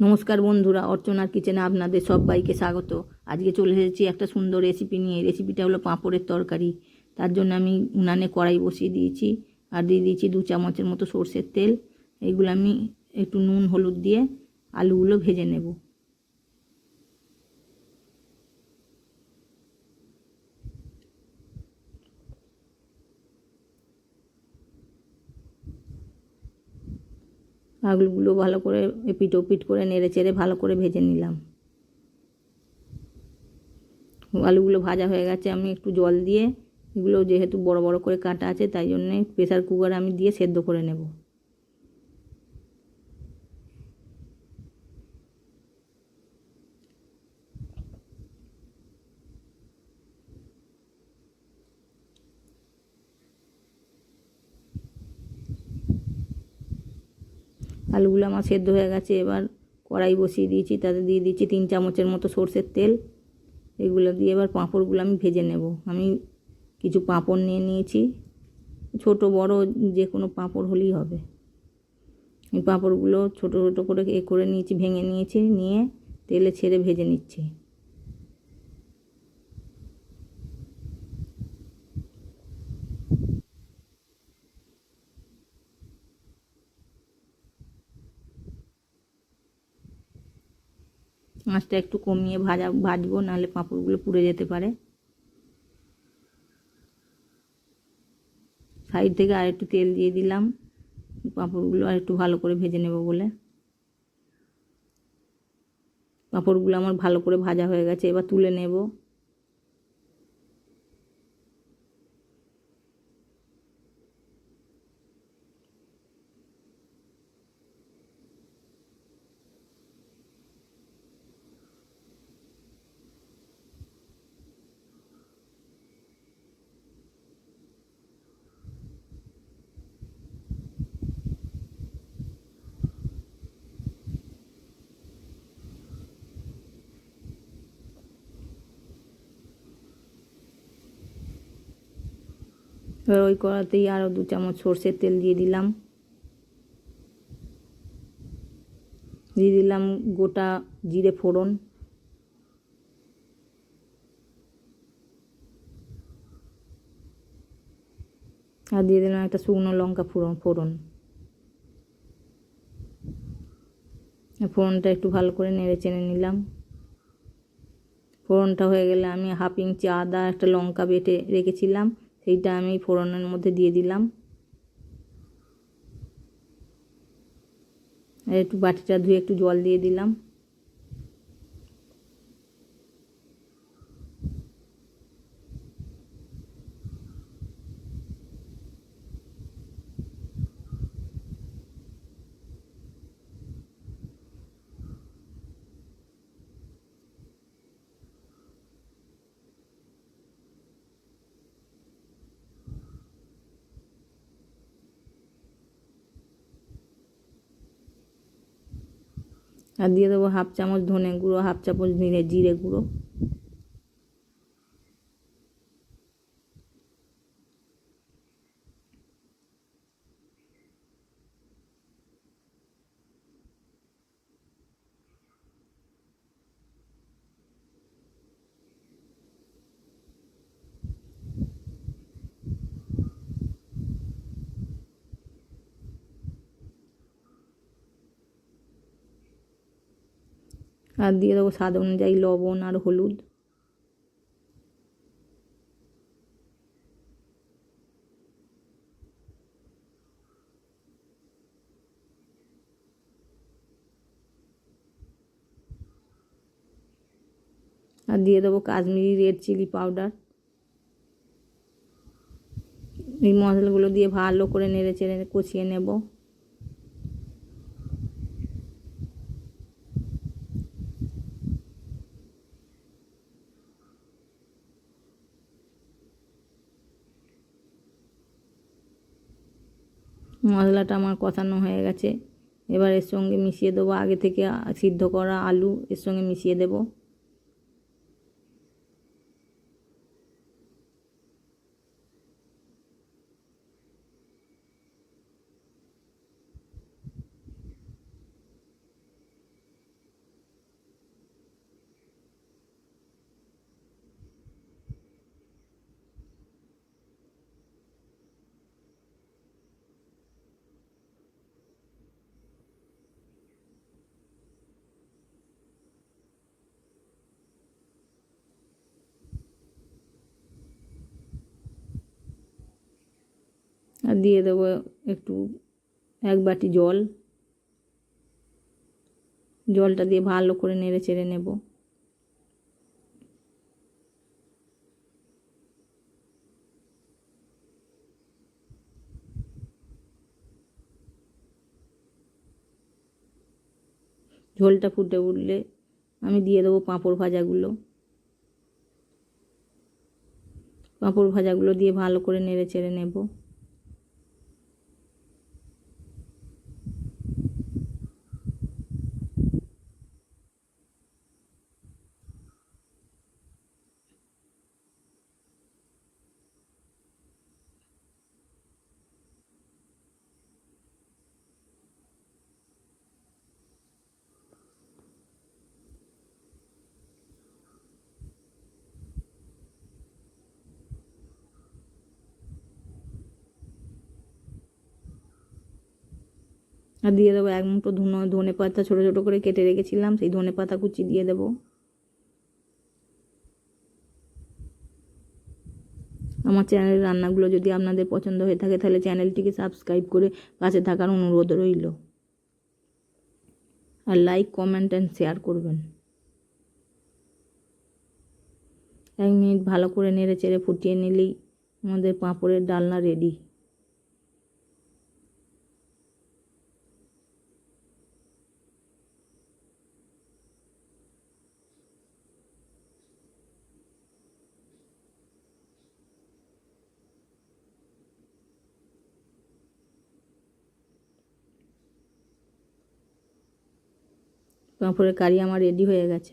নমস্কার বন্ধুরা, অর্চনার কিচেনে আপনাদের সবাইকে স্বাগত। আজকে চলে এসেছি একটা সুন্দর রেসিপি নিয়ে। রেসিপিটা হলো পাঁপড়ের তরকারি। তার জন্য আমি উনানে কড়াই বসিয়ে দিয়েছি আর দিয়ে দিয়েছি দু চামচের মতো সর্ষের তেল। এগুলো আমি একটু নুন, হলুদ দিয়ে আলুগুলো ভেজে নেব। আলুগুলো ভালো করে এপিট ওপিট করে নেড়ে চেড়ে ভালো করে ভেজে নিলাম। আলুগুলো ভাজা হয়ে গেছে, আমি একটু জল দিয়ে এগুলো যেহেতু বড় বড় করে কাটা আছে, তাই জন্যে প্রেশার কুকারে আমি দিয়ে সেদ্ধ করে নেব। আলুগুলো আমার সেদ্ধ হয়ে গেছে, এবার কড়াই বসিয়ে দিয়েছি, তাতে দিয়ে দিচ্ছি তিন চামচের মতো সর্ষের তেল। এগুলো দিয়ে এবার পাঁপড়গুলো আমি ভেজে নেব। আমি কিছু পাঁপড় নিয়ে নিয়েছি, ছোট বড় যে কোনো পাঁপড় হলেই হবে। এই পাঁপড়গুলো ছোটো ছোটো করে এ করে নিয়েছি, ভেঙে নিয়েছি, নিয়ে তেলে ছেড়ে ভেজে নিচ্ছি। আঁচটা একটু কমিয়ে ভাজা, ভাজবো, নাহলে পাঁপড়গুলো পুড়ে যেতে পারে। সাইড থেকে আর একটু তেল দিয়ে দিলাম। পাঁপড়গুলো আর একটু ভালো করে ভেজে নেব বলে। পাঁপড়গুলো আমার ভালো করে ভাজা হয়ে গেছে, এবার তুলে নেব। এবার ওই কড়াতেই আরও দু চামচ সর্ষের তেল দিয়ে দিলাম। দিয়ে দিলাম গোটা জিরে ফোড়ন। আর দিয়ে দিলাম একটা শুকনো লঙ্কা ফোড়ন ফোড়ন। ফোড়নটা একটু ভালো করে নেড়ে চেনে নিলাম। ফোড়নটা হয়ে গেলে আমি হাফ ইঞ্চি আদা, একটা লঙ্কা বেটে রেখেছিলাম। সেইটা আমি ফোড়নের মধ্যে দিয়ে দিলাম। একটু বাটিটা ধুয়ে একটু জল দিয়ে দিলাম। আর দিয়ে দেবো হাফ চামচ ধনে গুঁড়ো হাফ চামচ জিরে জিরে গুঁড়ো। আর দিয়ে দেবো স্বাদ অনুযায়ী লবণ আর হলুদ। আর দিয়ে দেবো কাশ্মীরি রেড চিলি পাউডার। এই মশলাগুলো দিয়ে ভালো করে নেড়ে চেড়ে কষিয়ে নেব। মশলাটা আমার কষানো হয়ে গেছে। এবার এর সঙ্গে মিশিয়ে দেবো আগে থেকে সিদ্ধ করা আলু, এর সঙ্গে মিশিয়ে দেবো। আর দিয়ে দেবো একটু এক বাটি জল। জলটা দিয়ে ভালো করে নেড়ে চেড়ে নেব। ঝোলটা ফুটে উঠলে আমি দিয়ে দেবো পাঁপড় ভাজাগুলো। পাঁপড় ভাজাগুলো দিয়ে ভালো করে নেড়ে চেড়ে নেব। আর দিয়ে দেবো এক মুঠো ধুনো, ধনে পাতা ছোটো ছোটো করে কেটে রেখেছিলাম, সেই ধনে পাতা কুচি দিয়ে দেবো। আমার চ্যানেলের রান্নাগুলো যদি আপনাদের পছন্দ হয়ে থাকে, তাহলে চ্যানেলটিকে সাবস্ক্রাইব করে পাশে থাকার অনুরোধ রইল। আর লাইক কমেন্ট অ্যান্ড শেয়ার করবেন। এক মিনিট ভালো করে নেড়ে চেড়ে ফুটিয়ে নিলেই আমাদের পাঁপড়ের ডালনা রেডি পাঁপড়ের কারি আমার রেডি হয়ে গেছে।